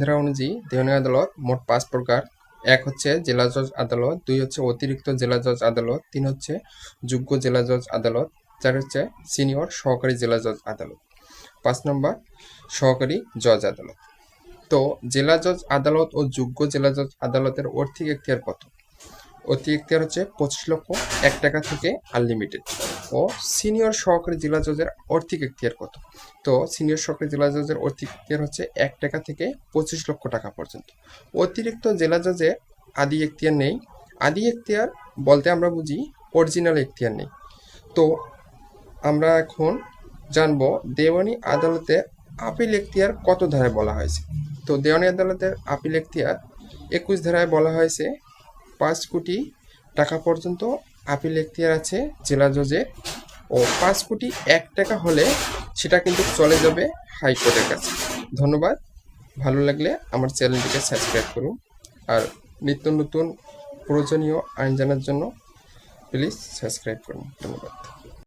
ধারা অনুযায়ী দেওয়ানি আদালত মোট পাঁচ প্রকার। এক হচ্ছে জেলা জজ আদালত, দুই হচ্ছে অতিরিক্ত জেলা জজ আদালত, তিন হচ্ছে যোগ্য জেলা জজ আদালত, চার হচ্ছে সিনিয়র সহকারী জেলা জজ আদালত। পাঁচ নম্বর, সহকারী জজ আদালত। তো জেলা জজ আদালত ও যোগ্য জেলা জজ আদালতের অর্থিক এখতিয়ার কত? অতি এখতিয়ার হচ্ছে পঁচিশ লক্ষ এক টাকা থেকে আনলিমিটেড ও সিনিয়র সহকারী জেলা জজের আর্থিক এখতিয়ার কত? তো সিনিয়র সহকারী জেলা জজের আর্থিক এখতিয়ার হচ্ছে এক টাকা থেকে পঁচিশ লক্ষ টাকা পর্যন্ত। অতিরিক্ত জেলা জজে আদি এখতিয়ার নেই। আদি এখতিয়ার বলতে আমরা বুঝি অরিজিনাল এখতিয়ার নেই। তো আমরা এখন জানব দেওয়ানি আদালতের আপিল এখতিয়ার কত ধারায় বলা হয়েছে? তো দেওয়ানি আদালতের আপিল এখতিয়ার একুশ ধারায় বলা হয়েছে পাঁচ কোটি টাকা পর্যন্ত আপিল এখতিয়ার আছে, জেলা জজে ও পাঁচ কোটি এক টাকা হলে সেটা কিন্তু চলে যাবে হাইকোর্টের কাছে। ধন্যবাদ। ভালো লাগলে আমার চ্যানেলটিকে সাবস্ক্রাইব করুন। আর নিত্য নতুন প্রয়োজনীয় আইন জানার জন্য প্লিজ সাবস্ক্রাইব করুন। ধন্যবাদ।